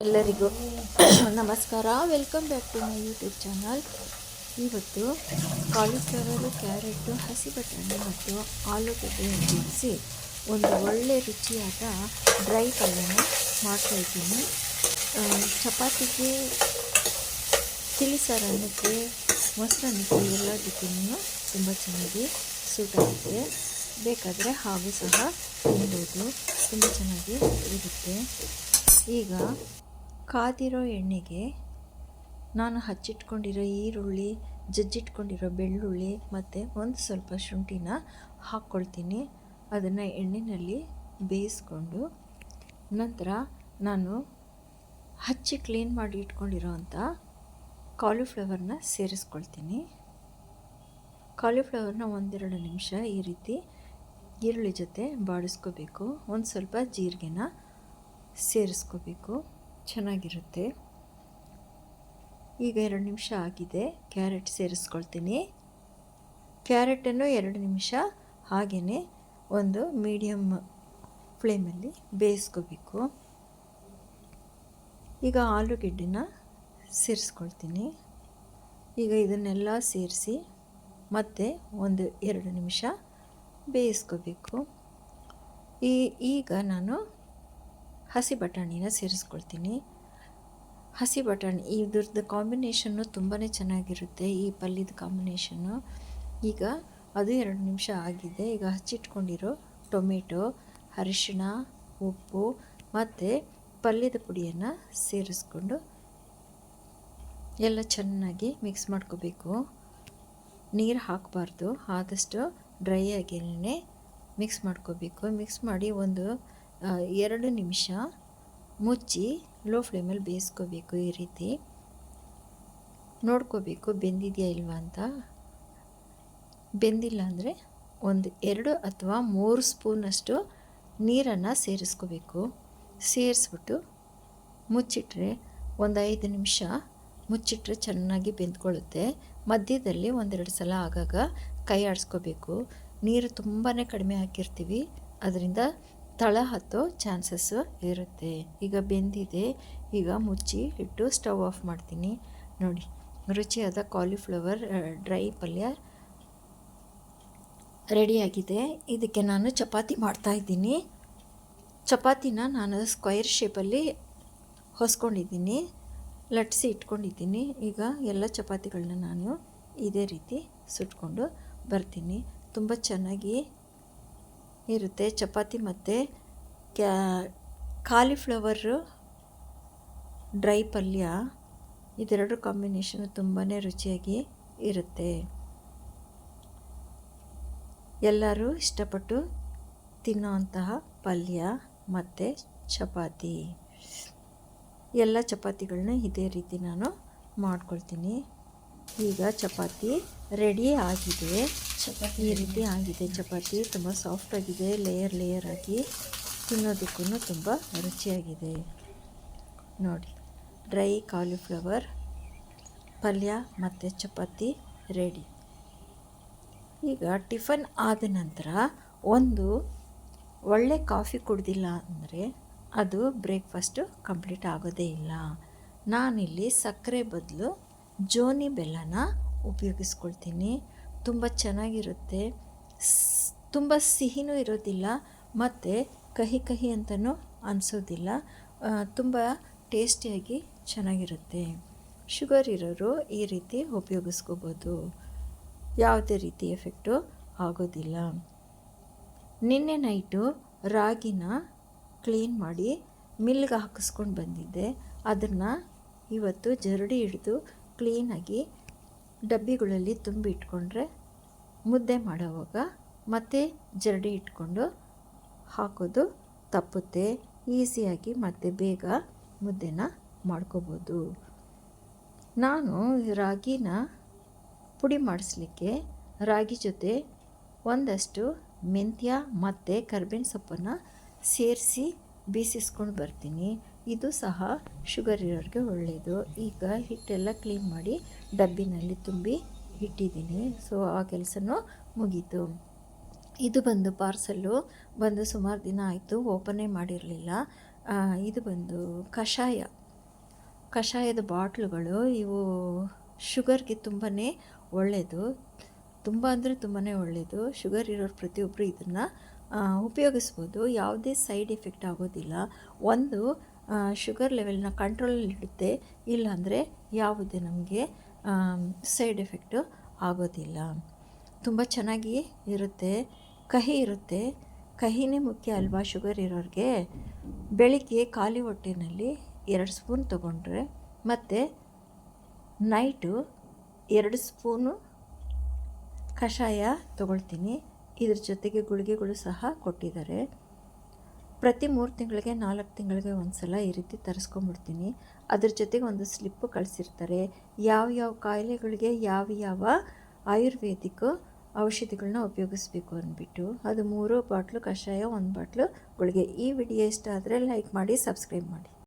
ಎಲ್ಲರಿಗೂ ನಮಸ್ಕಾರ. Welcome back to my YouTube channel ಇವತ್ತು ಕಾಲಿಫ್ಲವರು ಕ್ಯಾರೆಟು ಹಸಿ ಬಟಾಣಿ ಮತ್ತು ಆಲೂಗಡ್ಡೆ ಬಿಡಿಸಿ ಒಂದು ಒಳ್ಳೆ ರುಚಿಯಾದ ಡ್ರೈ ಪಲ್ಯನ ಮಾಡ್ತಾಯಿದ್ದೀನಿ ಚಪಾತಿಗೆ ತಿಳಿಸಾರನ್ನಕ್ಕೆ ಮೊಸರನ್ನಕ್ಕೆ ಎಲ್ಲದಕ್ಕೂ ತುಂಬ ಚೆನ್ನಾಗಿ ಸೂಟ್ ಆಗುತ್ತೆ. ಬೇಕಾದರೆ ಹಾಗೂ ಸಹ ತಿನ್ಬೋದು. ತುಂಬ ಚೆನ್ನಾಗಿ ಇರುತ್ತೆ. ಈಗ ಕಾದಿರೋ ಎಣ್ಣೆಗೆ ನಾನು ಹಚ್ಚಿಟ್ಕೊಂಡಿರೋ ಈರುಳ್ಳಿ, ಜಜ್ಜಿಟ್ಕೊಂಡಿರೋ ಬೆಳ್ಳುಳ್ಳಿ ಮತ್ತು ಒಂದು ಸ್ವಲ್ಪ ಶುಂಠಿನ ಹಾಕ್ಕೊಳ್ತೀನಿ. ಅದನ್ನು ಎಣ್ಣೆಯಲ್ಲಿ ಬೇಯಿಸ್ಕೊಂಡು ನಂತರ ನಾನು ಹಚ್ಚಿ ಕ್ಲೀನ್ ಮಾಡಿ ಇಟ್ಕೊಂಡಿರೋ ಅಂಥ ಕಾಲಿಫ್ಲವರ್ನ ಸೇರಿಸ್ಕೊಳ್ತೀನಿ. ಕಾಲಿಫ್ಲವರ್ನ ಒಂದೆರಡು ನಿಮಿಷ ಈ ರೀತಿ ಈರುಳ್ಳಿ ಜೊತೆ ಬಾಡಿಸ್ಕೋಬೇಕು ಒಂದು ಸ್ವಲ್ಪ ಜೀರಿಗೆನ ಸೇರಿಸ್ಕೋಬೇಕು. ಚೆನ್ನಾಗಿರುತ್ತೆ. ಈಗ ಎರಡು ನಿಮಿಷ ಆಗಿದೆ. ಕ್ಯಾರೆಟ್ ಸೇರಿಸ್ಕೊಳ್ತೀನಿ. ಕ್ಯಾರೆಟನ್ನು ಎರಡು ನಿಮಿಷ ಹಾಗೆಯೇ ಒಂದು ಮೀಡಿಯಮ್ ಫ್ಲೇಮಲ್ಲಿ ಬೇಯಿಸ್ಕೋಬೇಕು. ಈಗ ಆಲೂಗೆಡ್ಡೆನ ಸೇರಿಸ್ಕೊಳ್ತೀನಿ. ಈಗ ಇದನ್ನೆಲ್ಲ ಸೇರಿಸಿ ಮತ್ತೆ ಒಂದು ಎರಡು ನಿಮಿಷ ಬೇಯಿಸ್ಕೋಬೇಕು. ಈ ಈಗ ನಾನು ಹಸಿ ಬಟಾಣಿನ ಸೇರಿಸ್ಕೊಳ್ತೀನಿ. ಹಸಿ ಬಟಾಣಿ ಇದ್ರದ್ದು ಕಾಂಬಿನೇಷನ್ನು ತುಂಬಾ ಚೆನ್ನಾಗಿರುತ್ತೆ, ಈ ಪಲ್ಯದ ಕಾಂಬಿನೇಷನ್ನು. ಈಗ ಅದು ಎರಡು ನಿಮಿಷ ಆಗಿದೆ. ಈಗ ಹಚ್ಚಿಟ್ಕೊಂಡಿರೋ ಟೊಮೆಟೊ, ಅರಿಶಿಣ, ಉಪ್ಪು ಮತ್ತು ಪಲ್ಯದ ಪುಡಿಯನ್ನು ಸೇರಿಸ್ಕೊಂಡು ಎಲ್ಲ ಚೆನ್ನಾಗಿ ಮಿಕ್ಸ್ ಮಾಡ್ಕೋಬೇಕು. ನೀರು ಹಾಕಬಾರ್ದು, ಆದಷ್ಟು ಡ್ರೈ ಆಗೇನೆ ಮಿಕ್ಸ್ ಮಾಡ್ಕೋಬೇಕು. ಮಿಕ್ಸ್ ಮಾಡಿ ಒಂದು ಎರಡು ನಿಮಿಷ ಮುಚ್ಚಿ ಲೋ ಫ್ಲೇಮಲ್ಲಿ ಬೇಯಿಸ್ಕೋಬೇಕು ಈ ರೀತಿ. ನೋಡ್ಕೋಬೇಕು ಬೆಂದಿದೆಯಾ ಇಲ್ವಾ ಅಂತ. ಬೆಂದಿಲ್ಲ ಅಂದರೆ ಒಂದು ಎರಡು ಅಥವಾ ಮೂರು ಸ್ಪೂನಷ್ಟು ನೀರನ್ನು ಸೇರಿಸ್ಕೋಬೇಕು. ಸೇರಿಸ್ಬಿಟ್ಟು ಮುಚ್ಚಿಟ್ರೆ ಒಂದು ಐದು ನಿಮಿಷ ಮುಚ್ಚಿಟ್ರೆ ಚೆನ್ನಾಗಿ ಬೆಂದ್ಕೊಳ್ಳುತ್ತೆ. ಮಧ್ಯದಲ್ಲಿ ಒಂದೆರಡು ಸಲ ಆಗಾಗ ಕೈ ಆಡಿಸ್ಕೋಬೇಕು. ನೀರು ತುಂಬಾ ಕಡಿಮೆ ಹಾಕಿರ್ತೀವಿ. ಅದರಿಂದ ತಳ ಹತ್ತೋ ಚಾನ್ಸಸ್ಸು ಇರುತ್ತೆ. ಈಗ ಬೆಂದಿದೆ. ಈಗ ಮುಚ್ಚಿ ಇಟ್ಟು ಸ್ಟವ್ ಆಫ್ ಮಾಡ್ತೀನಿ. ನೋಡಿ, ರುಚಿಯಾದ ಕಾಲಿಫ್ಲವರ್ ಡ್ರೈ ಪಲ್ಯ ರೆಡಿಯಾಗಿದೆ ಇದಕ್ಕೆ ನಾನು ಚಪಾತಿ ಮಾಡ್ತಾಯಿದ್ದೀನಿ ಚಪಾತಿನ ನಾನು ಸ್ಕ್ವೈರ್ ಶೇಪಲ್ಲಿ ಹೊಸ್ಕೊಂಡಿದ್ದೀನಿ. ಲಟ್ಸಿ ಇಟ್ಕೊಂಡಿದ್ದೀನಿ. ಈಗ ಎಲ್ಲ ಚಪಾತಿಗಳನ್ನ ನಾನು ಇದೇ ರೀತಿ ಸುಟ್ಕೊಂಡು ಬರ್ತೀನಿ. ತುಂಬ ಚೆನ್ನಾಗಿ ಇರುತ್ತೆ. ಚಪಾತಿ ಮತ್ತು ಕ್ಯಾ ಕಾಲಿಫ್ಲವರು ಡ್ರೈ ಪಲ್ಯ, ಇದೆರಡು ಕಾಂಬಿನೇಷನ್ ತುಂಬಾ ರುಚಿಯಾಗಿ ಇರುತ್ತೆ. ಎಲ್ಲರೂ ಇಷ್ಟಪಟ್ಟು ತಿನ್ನುವಂತಹ ಪಲ್ಯ ಮತ್ತು ಚಪಾತಿ. ಎಲ್ಲ ಚಪಾತಿಗಳನ್ನ ಇದೇ ರೀತಿ ನಾನು ಮಾಡ್ಕೊಳ್ತೀನಿ. ಈಗ ಚಪಾತಿ ರೆಡಿ ಆಗಿದೆ. ಚಪಾತಿ ಈ ರೀತಿ ಆಗಿದೆ. ಚಪಾತಿ ತುಂಬ ಸಾಫ್ಟಾಗಿದೆ ಲೇಯರ್ ಲೇಯರ್ ಆಗಿ ತಿನ್ನೋದಕ್ಕೂ ತುಂಬ ರುಚಿಯಾಗಿದೆ. ನೋಡಿ ಡ್ರೈ ಕಾಲಿಫ್ಲವರ್ ಪಲ್ಯ ಮತ್ತು ಚಪಾತಿ ರೆಡಿ ಈಗ ಟಿಫನ್ ಆದ ನಂತರ ಒಂದು ಒಳ್ಳೆ ಕಾಫಿ ಕುಡ್ದಿಲ್ಲ ಅಂದರೆ ಅದು ಬ್ರೇಕ್ಫಾಸ್ಟು ಕಂಪ್ಲೀಟ್ ಆಗೋದೇ ಇಲ್ಲ. ನಾನಿಲ್ಲಿ ಸಕ್ಕರೆ ಬದಲು ಜೋನಿ ಬೆಲ್ಲನ ಉಪಯೋಗಿಸ್ಕೊಳ್ತೀನಿ. ತುಂಬ ಚೆನ್ನಾಗಿರುತ್ತೆ. ತುಂಬ ಸಿಹಿನೂ ಇರೋದಿಲ್ಲ, ಮತ್ತು ಕಹಿ ಕಹಿ ಅಂತಲೂ ಅನಿಸೋದಿಲ್ಲ. ತುಂಬ ಟೇಸ್ಟಿಯಾಗಿ ಚೆನ್ನಾಗಿರುತ್ತೆ. ಶುಗರ್ ಇರೋರು ಈ ರೀತಿ ಉಪಯೋಗಿಸ್ಕೋಬೋದು. ಯಾವುದೇ ರೀತಿ ಎಫೆಕ್ಟು ಆಗೋದಿಲ್ಲ. ನಿನ್ನೆ ನೈಟು ರಾಗಿನ ಕ್ಲೀನ್ ಮಾಡಿ ಮಿಲ್ಗೆ ಹಾಕಿಸ್ಕೊಂಡು ಬಂದಿದ್ದೆ. ಅದನ್ನು ಇವತ್ತು ಜರಡಿ ಹಿಡಿದು ಕ್ಲೀನಾಗಿ ಡಬ್ಬಿಗಳಲ್ಲಿ ತುಂಬಿ ಇಟ್ಕೊಂಡ್ರೆ ಮುದ್ದೆ ಮಾಡೋವಾಗ ಮತ್ತೆ ಜರಡಿ ಇಟ್ಕೊಂಡು ಹಾಕೋದು ತಪ್ಪುತ್ತೆ. ಈಸಿಯಾಗಿ ಮತ್ತೆ ಬೇಗ ಮುದ್ದೆನ ಮಾಡ್ಕೋಬೋದು. ನಾನು ರಾಗಿನ ಪುಡಿ ಮಾಡಿಸ್ಲಿಕ್ಕೆ ರಾಗಿ ಜೊತೆ ಒಂದಷ್ಟು ಮೆಂತ್ಯ ಮತ್ತು ಕರ್ಬೇವಿನ ಸೊಪ್ಪನ್ನು ಸೇರಿಸಿ ಬೀಸಿಸ್ಕೊಂಡು ಬರ್ತೀನಿ. ಇದು ಸಹ ಶುಗರ್ ಇರೋರಿಗೆ ಒಳ್ಳೆಯದು ಈಗ ಹಿಟ್ಟೆಲ್ಲ ಕ್ಲೀನ್ ಮಾಡಿ ಡಬ್ಬಿನಲ್ಲಿ ತುಂಬಿ ಇಟ್ಟಿದ್ದೀನಿ. ಸೊ, ಆ ಕೆಲಸನೂ ಮುಗೀತು. ಇದು ಬಂದು ಪಾರ್ಸಲ್ಲು ಬಂದು ಸುಮಾರು ದಿನ ಆಯಿತು, ಓಪನೇ ಮಾಡಿರಲಿಲ್ಲ. ಇದು ಬಂದು ಕಷಾಯ. ಕಷಾಯದ ಬಾಟ್ಲುಗಳು ಇವು ಶುಗರ್ಗೆ ತುಂಬಾ ಒಳ್ಳೆಯದು ತುಂಬ ಅಂದರೆ ತುಂಬಾ ಒಳ್ಳೆಯದು ಶುಗರ್ ಇರೋರು ಪ್ರತಿಯೊಬ್ಬರು ಇದನ್ನು ಉಪಯೋಗಿಸ್ಬೋದು. ಯಾವುದೇ ಸೈಡ್ ಎಫೆಕ್ಟ್ ಆಗೋದಿಲ್ಲ. ಒಂದು ಶುಗರ್ ಲೆವೆಲ್ನ ಕಂಟ್ರೋಲಲ್ಲಿಡುತ್ತೆ ಇಲ್ಲಾಂದರೆ ಯಾವುದೇ ನಮಗೆ ಸೈಡ್ ಎಫೆಕ್ಟು ಆಗೋದಿಲ್ಲ. ತುಂಬ ಚೆನ್ನಾಗಿ ಇರುತ್ತೆ. ಕಹಿ ಇರುತ್ತೆ. ಕಹಿನೇ ಮುಖ್ಯ ಅಲ್ವಾ ಶುಗರ್ ಇರೋರಿಗೆ? ಬೆಳಿಗ್ಗೆ ಖಾಲಿ ಹೊಟ್ಟೆನಲ್ಲಿ ಎರಡು ಸ್ಪೂನ್ ತೊಗೊಂಡ್ರೆ ಮತ್ತು ನೈಟು ಎರಡು ಸ್ಪೂನು ಕಷಾಯ ತೊಗೊಳ್ತೀನಿ. ಇದ್ರ ಜೊತೆಗೆ ಗುಳಿಗೆಗಳು ಸಹ ಕೊಟ್ಟಿದ್ದಾರೆ. ಪ್ರತಿ ಮೂರು ತಿಂಗಳಿಗೆ, ನಾಲ್ಕು ತಿಂಗಳಿಗೆ ಒಂದು ಸಲ ಈ ರೀತಿ ತರಿಸ್ಕೊಂಬಿಡ್ತೀನಿ ಅದ್ರ ಜೊತೆಗೆ ಒಂದು ಸ್ಲಿಪ್ಪು ಕಳಿಸಿರ್ತಾರೆ. ಯಾವ ಯಾವ ಕಾಯಿಲೆಗಳಿಗೆ ಯಾವ ಯಾವ ಆಯುರ್ವೇದಿಕ್ ಔಷಧಿಗಳನ್ನ ಉಪಯೋಗಿಸ್ಬೇಕು ಅಂದ್ಬಿಟ್ಟು. ಅದು ಮೂರು ಬಾಟ್ಲು ಕಷಾಯ, ಒಂದು ಬಾಟ್ಲು ಗುಳಿಗೆ. ಈ ವಿಡಿಯೋ ಇಷ್ಟ ಆದರೆ ಲೈಕ್ ಮಾಡಿ, ಸಬ್ಸ್ಕ್ರೈಬ್ ಮಾಡಿ.